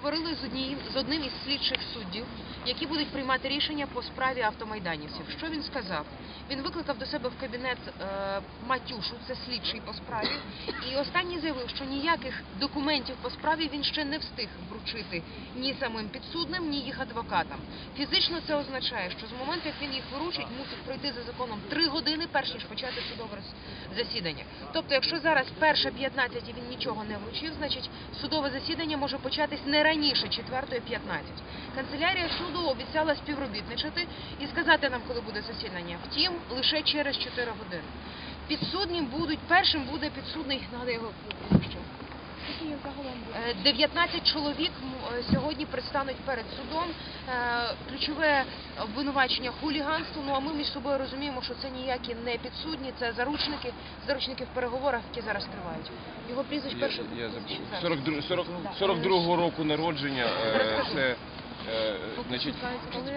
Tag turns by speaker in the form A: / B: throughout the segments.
A: поговорили з однією з одним із слідчих суддів, які будуть приймати рішення по справі автомайданівців. Що він сказав? Він викликав до себе в кабінет е, Матюшу, це слідчий по справі, і останній заявив, що ніяких документів по справі він ще не встиг вручити ні самим підсудним, ні їх адвокатам. Фізично це означає, що з моменту, як він їх виручить, мусить пройти за законом три години, перш ніж почати судове засідання. Тобто, якщо зараз перша 15 і він нічого не вручив, значить судове засідання може початись не раніше 4.15. Канцелярія суду обіцяла співробітничати і сказати нам, коли буде засідання. Втім, лише через 4 години. Підсуднім будуть першим буде підсудний нагадаю його прізвище. Е, 19 чоловік м, е, сьогодні предстануть перед судом. Е, Ключове обвинувачення хуліганство. Ну а ми між собою розуміємо, що це ніякі не підсудні, це заручники, заручники в переговорах, які зараз тривають. Його прізвище
B: Я,
A: перше.
B: я забув. 42, 40, 42 року народження. е, Це е, значить,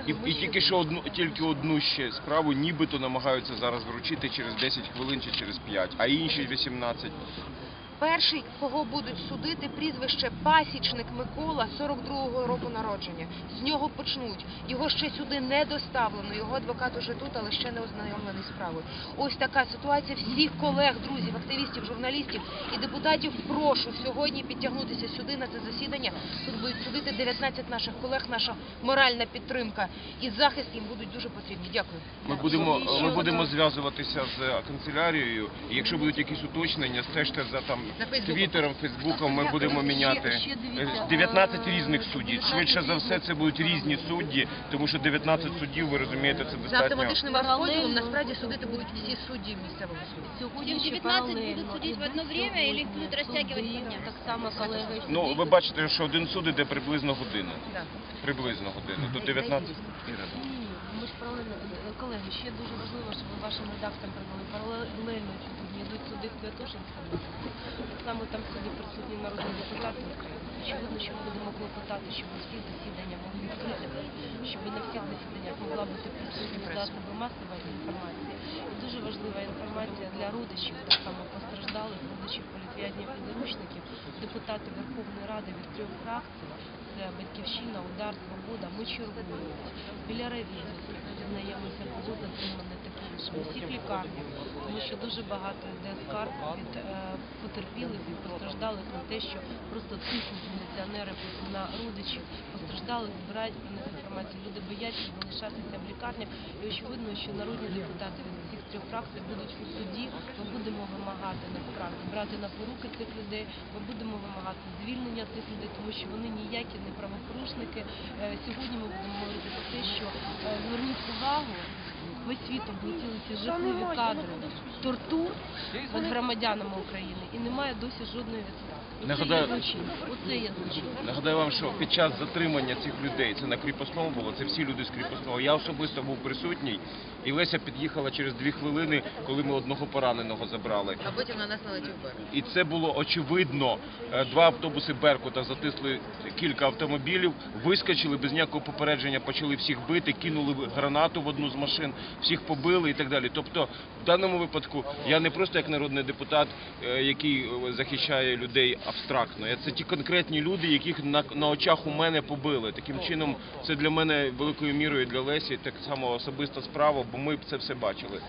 B: і, і тільки що одну тільки одну ще справу, нібито намагаються зараз вручити через 10 хвилин чи через 5, а інші 18.
A: Перший, кого будуть судити, прізвище Пасічник Микола, 42-го року народження. З нього почнуть. Його ще сюди не доставлено. Його адвокат уже тут, але ще не ознайомлений справою. Ось така ситуація. Всіх колег, друзів, активістів, журналістів і депутатів прошу сьогодні підтягнутися сюди на це засідання. Тут будуть судити 19 наших колег. Наша моральна підтримка і захист їм будуть дуже потрібні. Дякую.
B: Ми будемо, ми будемо зв'язуватися з канцелярією. І якщо будуть якісь уточнення, стежте за там. Твіттером, фейсбуком. Ми будемо міняти
C: ще
B: Е, 19
C: е,
B: різних суддів. Швидше за все, це будуть різні судді, тому що 19 суддів, ви розумієте, це
A: За автоматичним розподілом насправді судити будуть всі судді місцевого суду.
C: Сьогодні
D: Тем
C: ще
D: 19
C: паралельно
D: будут судить
C: і
D: в одно время или их будут растягивать?
C: Так само колеги.
B: Ну, ви бачите, що один суд іде приблизно годину. Приблизно годину. До 19. Іра, да.
C: Ж паралельно Е, колеги. Ще дуже важливо, щоб ви вашим редакторам передали паралельно сьогодні йдуть суди в Святошинському. Так само там сюди присутні народні депутати України. Очевидно, що ми будемо клопотати, щоб всі засідання могли щоб на всіх засіданнях могла бути присутні засоби масової інформації. І дуже важлива інформація для родичів, так само постраждалих, родичів політв'язнів і заручників, депутати Верховної Ради від трьох фракцій. Це Батьківщина, Удар, Свобода. Ми чергуємо біля райвідділу, дізнаємося, кого затримане таке інше. В усіх лікарнях, тому що дуже багато йде скарг від е, потерпілих, від постраждалих на те, що просто тиснуть міліціонери родичів постраждалих, збирають про них інформацію. Люди бояться залишатися в лікарнях. І очевидно, що народні депутати від всіх трьох фракцій будуть у суді. Ми будемо вимагати насправді брати на поруки цих людей. Ми будемо вимагати звільнення цих людей, тому що вони ніякі не правопорушники. Е, Сьогодні ми будемо говорити про те, що е, зверніть увагу. Весь світ облетіли ці жахливі кадри тортур над громадянами України і немає досі жодної відставки. Оце
B: Нагадаю-
C: є злочин. Оце є злочин.
B: Нагадаю вам, що під час затримання цих людей, це на кріпосному було, це всі люди з кріпосного. Я особисто був присутній, і Леся під'їхала через дві хвилини, коли ми одного пораненого забрали.
A: А потім на нас налетів берег.
B: І це було очевидно. Е, Два автобуси Беркута затисли кілька автомобілів, вискочили без ніякого попередження, почали всіх бити, кинули гранату в одну з машин, всіх побили і так далі. Тобто, в даному випадку я не просто як народний депутат, е, який е, захищає людей абстрактно. Це ті конкретні люди, яких на, на очах у мене побили. Таким чином, це для мене великою мірою для Лесі так само особиста справа, бо ми це все бачили.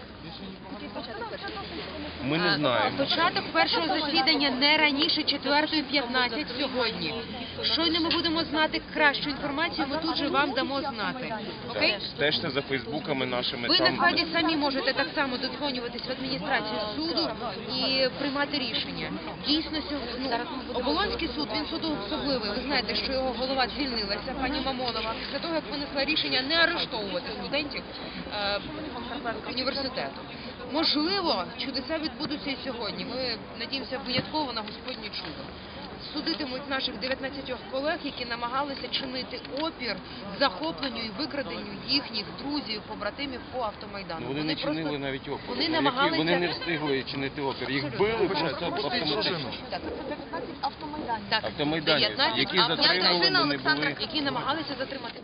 B: Ми не знаємо.
A: Початок першого засідання не раніше 4.15 сьогодні. Щойно ми будемо знати кращу інформацію, ми тут же вам дамо знати. Окей?
B: Стежте за фейсбуками нашими.
A: Ви
B: там
A: насправді самі можете так само додзвонюватись в адміністрацію суду і приймати рішення. Дійсно, сьогодні ну, Оболонський суд він суд особливий. Ви знаєте, що його голова звільнилася, пані Мамонова, після того як винесла рішення не арештовувати студентів е, університету. Можливо, чудеса відбудуться і сьогодні. Ми надіємося винятково на Господнє чудо. Судитимуть наших 19 колег, які намагалися чинити опір захопленню і викраденню їхніх друзів, побратимів по автомайдану.
B: Ну, вони не
A: просто-
B: чинили навіть опір.
A: Вони намагалися
B: Вони не встигли чинити опір. Їх били просто автоматично.
A: Так.
D: автомайданів.
A: Так,
B: Автомайданівці,
A: 19
B: які затримали, вони
A: Олександра,
B: були-
A: які намагалися затримати.